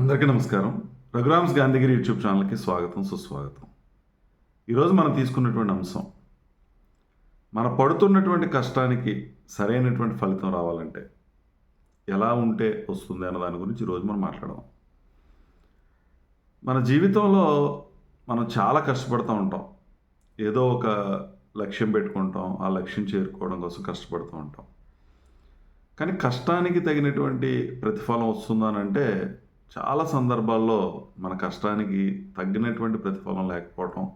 అందరికీ నమస్కారం. రఘురామ్స్ గాంధీగిరి యూట్యూబ్ ఛానల్కి స్వాగతం సుస్వాగతం. ఈరోజు మనం తీసుకున్నటువంటి అంశం మన పడుతున్నటువంటి కష్టానికి సరైనటువంటి ఫలితం రావాలంటే ఎలా ఉంటే వస్తుంది అన్న దాని గురించి ఈరోజు మనం మాట్లాడదాం. మన జీవితంలో మనం చాలా కష్టపడుతూ ఉంటాం. ఏదో ఒక లక్ష్యం పెట్టుకుంటాం ఆ లక్ష్యం చేరుకోవడం కోసం కష్టపడుతూ ఉంటాం. కానీ కష్టానికి తగినటువంటి ప్రతిఫలం వస్తుందనంటే చాలా సందర్భాల్లో మన కష్టానికి తగ్గినటువంటి ప్రతిఫలం లేకపోవటం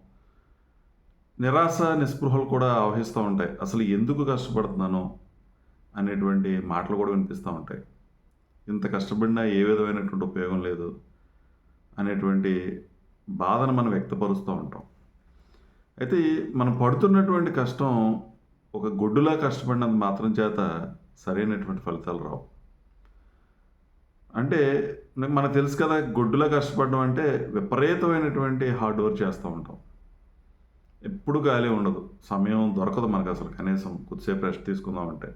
నిరాశ నిస్పృహలు కూడా ఆవహిస్తూ ఉంటాయి. అసలు ఎందుకు కష్టపడుతున్నాను అనేటువంటి మాటలు కూడా వినిపిస్తూ ఉంటాయి. ఇంత కష్టపడినా ఏ విధమైనటువంటి ఉపయోగం లేదు అనేటువంటి బాధను మనం వ్యక్తపరుస్తూ ఉంటాం. అయితే మనం పడుతున్నటువంటి కష్టం ఒక గొడ్డులా కష్టపడినంత మాత్రం చేత సరైనటువంటి ఫలితాలు రావు. అంటే మనకు తెలుసు కదా గొడ్డులా కష్టపడడం అంటే విపరీతమైనటువంటి హార్డ్ వర్క్ చేస్తూ ఉంటాం. ఎప్పుడు ఖాళీ ఉండదు. సమయం దొరకదు మనకు అసలు. కనీసం కొద్దిసేపు రెస్ట్ తీసుకుందామంటే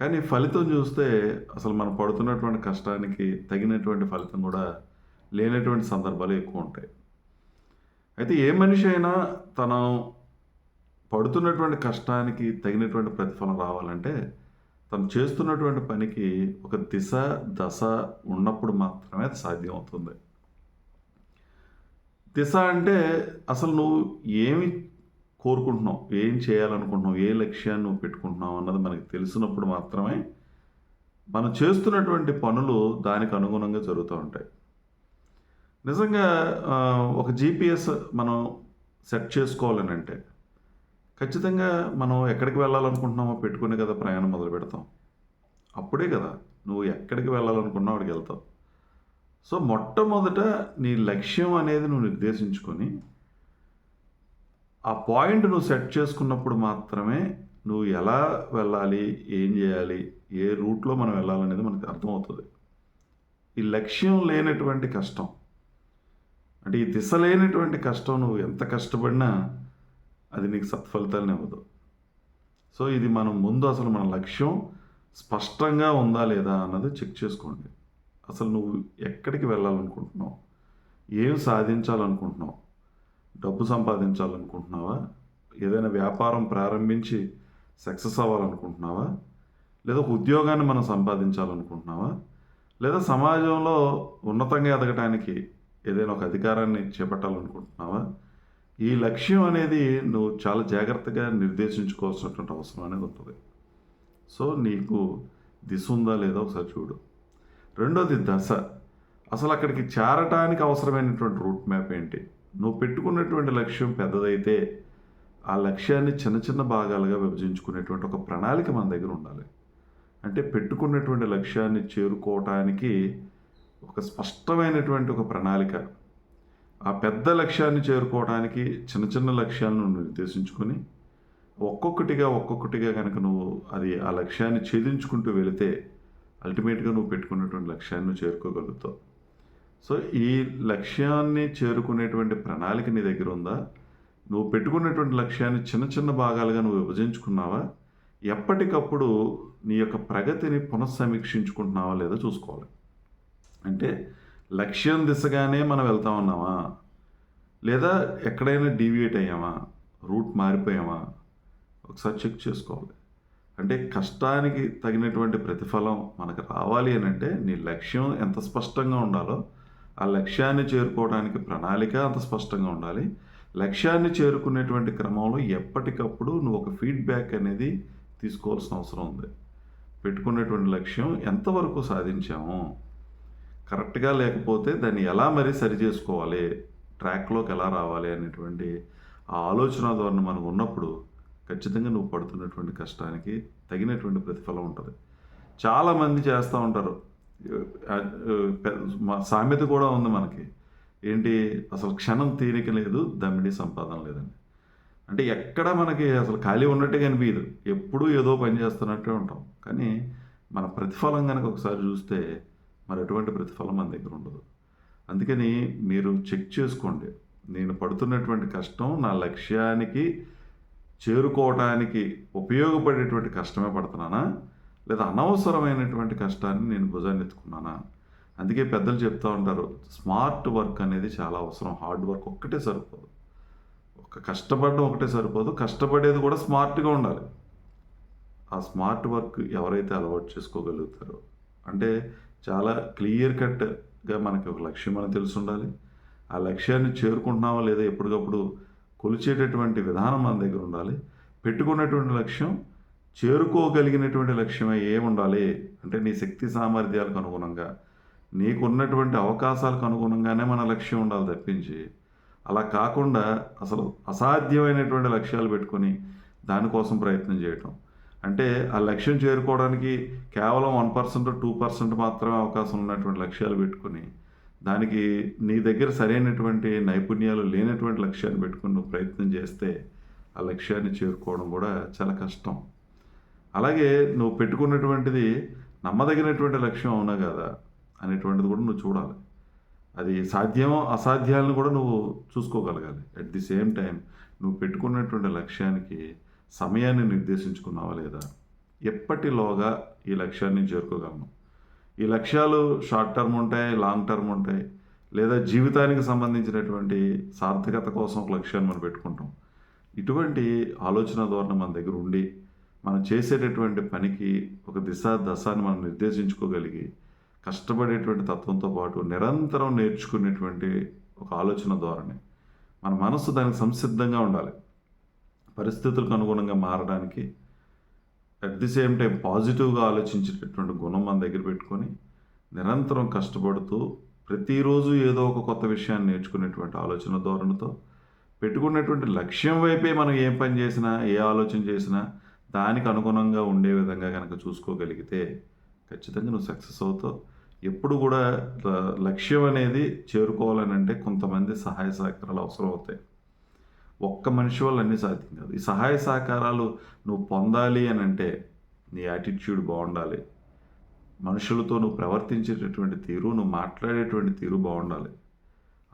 కానీ ఫలితం చూస్తే అసలు మనం పడుతున్నటువంటి కష్టానికి తగినటువంటి ఫలితం కూడా లేనటువంటి సందర్భాలు ఎక్కువ ఉంటాయి. అయితే ఏ మనిషి అయినా తను పడుతున్నటువంటి కష్టానికి తగినటువంటి ప్రతిఫలం రావాలంటే తను చేస్తున్నటువంటి పనికి ఒక దిశ దశ ఉన్నప్పుడు మాత్రమే అది సాధ్యం అవుతుంది దిశ అంటే అసలు నువ్వు ఏమి కోరుకుంటున్నావు? ఏం చేయాలనుకుంటున్నావు? ఏ లక్ష్యాన్ని నువ్వు పెట్టుకుంటున్నావు అన్నది మనకి తెలిసినప్పుడు మాత్రమే మనం చేస్తున్నటువంటి పనులు దానికి అనుగుణంగా జరుగుతూ ఉంటాయి. నిజంగా ఒక జీపీఎస్ మనం సెట్ చేసుకోవాలని అంటే ఖచ్చితంగా మనం ఎక్కడికి వెళ్ళాలనుకుంటున్నామో పెట్టుకునే కదా ప్రయాణం మొదలు పెడతాం. అప్పుడే కదా నువ్వు ఎక్కడికి వెళ్ళాలనుకున్నావు అక్కడికి వెళ్తావు. సో మొట్టమొదట నీ లక్ష్యం అనేది నువ్వు నిర్దేశించుకొని ఆ పాయింట్ నువ్వు సెట్ చేసుకున్నప్పుడు మాత్రమే నువ్వు ఎలా వెళ్ళాలి ఏం చేయాలి ఏ రూట్లో మనం వెళ్ళాలనేది మనకు అర్థమవుతుంది. ఈ లక్ష్యం లేనటువంటి కష్టం అంటే ఈ దిశ లేనటువంటి కష్టం నువ్వు ఎంత కష్టపడినా అది నీకు సత్ఫలితాలను ఇవ్వదు. సో ఇది మనం ముందు అసలు మన లక్ష్యం స్పష్టంగా ఉందా లేదా అన్నది చెక్ చేసుకోండి. అసలు నువ్వు ఎక్కడికి వెళ్ళాలనుకుంటున్నావు? ఏం సాధించాలనుకుంటున్నావు? డబ్బు సంపాదించాలనుకుంటున్నావా? ఏదైనా వ్యాపారం ప్రారంభించి సక్సెస్ అవ్వాలనుకుంటున్నావా? లేదా ఒక ఉద్యోగాన్ని మనం సంపాదించాలనుకుంటున్నావా? లేదా సమాజంలో ఉన్నతంగా ఎదగటానికి ఏదైనా ఒక అధికారాన్ని చేపట్టాలనుకుంటున్నావా? ఈ లక్ష్యం అనేది నువ్వు చాలా జాగ్రత్తగా నిర్దేశించుకోవాల్సినటువంటి అవసరం అనేది ఉంటుంది. సో నీకు దిశ ఉందా లేదా ఒకసారి చూడు. రెండోది దశ. అసలు అక్కడికి చేరటానికి అవసరమైనటువంటి రూట్ మ్యాప్ ఏంటి? నువ్వు పెట్టుకున్నటువంటి లక్ష్యం పెద్దదైతే ఆ లక్ష్యాన్ని చిన్న చిన్న భాగాలుగా విభజించుకునేటువంటి ఒక ప్రణాళిక మన దగ్గర ఉండాలి. అంటే పెట్టుకున్నటువంటి లక్ష్యాన్ని చేరుకోవటానికి ఒక స్పష్టమైనటువంటి ఒక ప్రణాళిక. ఆ పెద్ద లక్ష్యాన్ని చేరుకోవడానికి చిన్న చిన్న లక్ష్యాలను నిర్దేశించుకొని ఒక్కొక్కటిగా ఒక్కొక్కటిగా కనుక నువ్వు అది ఆ లక్ష్యాన్ని ఛేదించుకుంటూ వెళితే అల్టిమేట్గా నువ్వు పెట్టుకున్నటువంటి లక్ష్యాన్ని చేరుకోగలుగుతావు. సో ఈ లక్ష్యాన్ని చేరుకునేటువంటి ప్రణాళిక నీ దగ్గర ఉందా? నువ్వు పెట్టుకున్నటువంటి లక్ష్యాన్ని చిన్న చిన్న భాగాలుగా నువ్వు విభజించుకున్నావా? ఎప్పటికప్పుడు నీ యొక్క ప్రగతిని పునఃసమీక్షించుకుంటున్నావా లేదో చూసుకోవాలి. అంటే లక్ష్యం దిశగానే మనం వెళ్తా ఉన్నామా? లేదా ఎక్కడైనా డీవియేట్ అయ్యామా? రూట్ మారిపోయామా? ఒకసారి చెక్ చేసుకోవాలి. అంటే కష్టానికి తగినటువంటి ప్రతిఫలం మనకు రావాలి అని అంటే నీ లక్ష్యం ఎంత స్పష్టంగా ఉండాలో ఆ లక్ష్యాన్ని చేరుకోవడానికి ప్రణాళిక అంత స్పష్టంగా ఉండాలి. లక్ష్యాన్ని చేరుకునేటువంటి క్రమంలో ఎప్పటికప్పుడు నువ్వు ఒక ఫీడ్బ్యాక్ అనేది తీసుకోవాల్సిన అవసరం ఉంది. పెట్టుకున్నటువంటి లక్ష్యం ఎంతవరకు సాధించాము? కరెక్ట్గా లేకపోతే దాన్ని ఎలా మరి సరి చేసుకోవాలి? ట్రాక్లోకి ఎలా రావాలి? అనేటువంటి ఆ ఆలోచన ధోరణి మనకు ఉన్నప్పుడు ఖచ్చితంగా నువ్వు పడుతున్నటువంటి కష్టానికి తగినటువంటి ప్రతిఫలం ఉంటుంది. చాలామంది చేస్తూ ఉంటారు. సామెత కూడా ఉంది మనకి. ఏంటి? అసలు క్షణం తీరిక లేదు దమ్మిడి సంపాదన లేదండి అంటే ఎక్కడ మనకి అసలు ఖాళీ ఉన్నట్టే కనిపించదు ఎప్పుడూ ఏదో పని చేస్తున్నట్టే ఉంటాం. కానీ మన ప్రతిఫలం కనుక ఒకసారి చూస్తే మరి ఎటువంటి ప్రతిఫలం మన దగ్గర ఉండదు. అందుకని మీరు చెక్ చేసుకోండి. నేను పడుతున్నటువంటి కష్టం నా లక్ష్యానికి చేరుకోవటానికి ఉపయోగపడేటువంటి కష్టమే పడుతున్నానా? లేదా అనవసరమైనటువంటి కష్టాన్ని నేను భుజాన్ని ఎత్తుకున్నానా? అందుకే పెద్దలు చెప్తూ ఉంటారు స్మార్ట్ వర్క్ అనేది చాలా అవసరం. హార్డ్ వర్క్ ఒక్కటే సరిపోదు. ఒక కష్టపడడం ఒకటే సరిపోదు. కష్టపడేది కూడా స్మార్ట్గా ఉండాలి. ఆ స్మార్ట్ వర్క్ ఎవరైతే అలవాటు చేసుకోగలుగుతారో. అంటే చాలా క్లియర్ కట్గా మనకి ఒక లక్ష్యం అని తెలిసి ఉండాలి ఆ లక్ష్యాన్ని చేరుకుంటున్నావా లేదా ఎప్పటికప్పుడు కొలిచేటటువంటి విధానం మన దగ్గర ఉండాలి. పెట్టుకున్నటువంటి లక్ష్యం చేరుకోగలిగినటువంటి లక్ష్యమే ఏముండాలి అంటే నీ శక్తి సామర్థ్యాలకు అనుగుణంగా నీకున్నటువంటి అవకాశాలకు అనుగుణంగానే మన లక్ష్యం ఉండాలి తప్పించి. అలా కాకుండా అసలు అసాధ్యమైనటువంటి లక్ష్యాలు పెట్టుకొని దానికోసం ప్రయత్నం చేయటం. అంటే ఆ లక్ష్యం చేరుకోవడానికి కేవలం వన్ పర్సెంట్ టూ పర్సెంట్ మాత్రమే అవకాశం ఉన్నటువంటి లక్ష్యాలు పెట్టుకొని దానికి నీ దగ్గర సరైనటువంటి నైపుణ్యాలు లేనటువంటి లక్ష్యాన్ని పెట్టుకుని నువ్వు ప్రయత్నం చేస్తే ఆ లక్ష్యాన్ని చేరుకోవడం కూడా చాలా కష్టం. అలాగే నువ్వు పెట్టుకున్నటువంటిది నమ్మదగినటువంటి లక్ష్యం అవునా కదా అనేటువంటిది కూడా నువ్వు చూడాలి. అది సాధ్యమో అసాధ్యాలను కూడా నువ్వు చూసుకోగలగాలి. అట్ ది సేమ్ టైం నువ్వు పెట్టుకున్నటువంటి లక్ష్యానికి సమయాన్ని నిర్దేశించుకున్నావా లేదా? ఎప్పటిలోగా ఈ లక్ష్యాన్ని చేరుకోగలను? ఈ లక్ష్యాలు షార్ట్ టర్మ్ ఉంటాయి లాంగ్ టర్మ్ ఉంటాయి లేదా జీవితానికి సంబంధించినటువంటి సార్థకత కోసం ఒక లక్ష్యాన్ని మనం పెట్టుకుంటాం. ఇటువంటి ఆలోచన ధోరణి మన దగ్గర ఉండి మనం చేసేటటువంటి పనికి ఒక దిశ దశాన్ని మనం నిర్దేశించుకోగలిగి కష్టపడేటువంటి తత్వంతో పాటు నిరంతరం నేర్చుకునేటువంటి ఒక ఆలోచన ధోరణి. మన మనసు దానికి సంసిద్ధంగా ఉండాలి. పరిస్థితులకు అనుగుణంగా మారడానికి అట్ ది సేమ్ టైం పాజిటివ్గా ఆలోచించేటటువంటి గుణం మన దగ్గర పెట్టుకొని నిరంతరం కష్టపడుతూ ప్రతిరోజు ఏదో ఒక కొత్త విషయాన్ని నేర్చుకునేటువంటి ఆలోచన ధోరణితో పెట్టుకున్నటువంటి లక్ష్యం వైపే మనం ఏం పని చేసినా ఏ ఆలోచన చేసినా దానికి అనుగుణంగా ఉండే విధంగా కనుక చూసుకోగలిగితే ఖచ్చితంగా నువ్వు సక్సెస్ అవుతావు. ఎప్పుడు కూడా లక్ష్యం అనేది చేరుకోవాలని అంటే కొంతమంది సహాయ సహకారాలు అవసరం అవుతాయి. ఒక్క మనిషి వల్ల అన్నీ సాధ్యం కాదు. ఈ సహాయ సహకారాలు నువ్వు పొందాలి అని అంటే నీ యాటిట్యూడ్ బాగుండాలి. మనుషులతో నువ్వు ప్రవర్తించేటటువంటి తీరు నువ్వు మాట్లాడేటువంటి తీరు బాగుండాలి.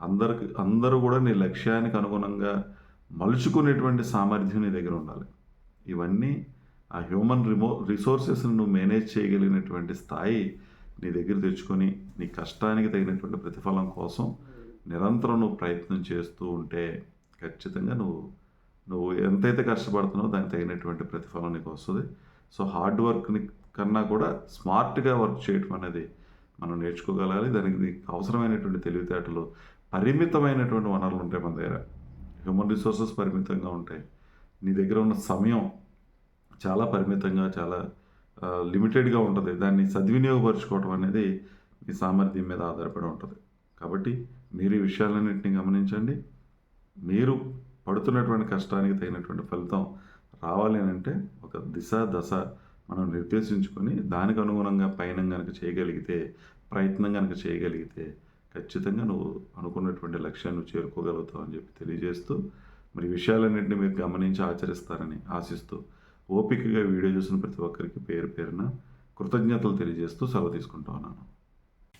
అందరికి అందరూ కూడా నీ లక్ష్యానికి అనుగుణంగా మలుచుకునేటువంటి సామర్థ్యం నీ దగ్గర ఉండాలి. ఇవన్నీ ఆ హ్యూమన్ రిమో రిసోర్సెస్ని నువ్వు మేనేజ్ చేయగలిగినటువంటి స్థాయి నీ దగ్గర తెచ్చుకొని నీ కష్టానికి తగినటువంటి ప్రతిఫలం కోసం నిరంతరం నువ్వు ప్రయత్నం చేస్తూ ఉంటే ఖచ్చితంగా నువ్వు నువ్వు ఎంతైతే కష్టపడుతున్నావో దానికి తగినటువంటి ప్రతిఫలం నీకు వస్తుంది. సో హార్డ్ వర్క్ని కన్నా కూడా స్మార్ట్గా వర్క్ చేయటం అనేది మనం నేర్చుకోగలగాలి దానికి నీకు అవసరమైనటువంటి తెలివితేటలు పరిమితమైనటువంటి వనరులు ఉంటాయి మన దగ్గర. హ్యూమన్ రిసోర్సెస్ పరిమితంగా ఉంటాయి. నీ దగ్గర ఉన్న సమయం చాలా పరిమితంగా చాలా లిమిటెడ్గా ఉంటుంది. దాన్ని సద్వినియోగపరచుకోవడం అనేది మీ సామర్థ్యం మీద ఆధారపడి ఉంటుంది. కాబట్టి మీరు ఈ విషయాలన్నింటినీ గమనించండి. మీరు పడుతున్నటువంటి కష్టానికి తగినటువంటి ఫలితం రావాలి అని అంటే ఒక దిశ దశ మనం నిర్దేశించుకొని దానికి అనుగుణంగా పయనం కనుక చేయగలిగితే ప్రయత్నం కనుక చేయగలిగితే ఖచ్చితంగా నువ్వు అనుకున్నటువంటి లక్ష్యాన్ని చేరుకోగలుగుతావు అని చెప్పి తెలియజేస్తూ మరి విషయాలన్నింటినీ మీరు గమనించి ఆచరిస్తారని ఆశిస్తూ ఓపికగా వీడియో చూసిన ప్రతి ఒక్కరికి పేరు పేరున కృతజ్ఞతలు తెలియజేస్తూ సెలవు తీసుకుంటా ఉన్నాను.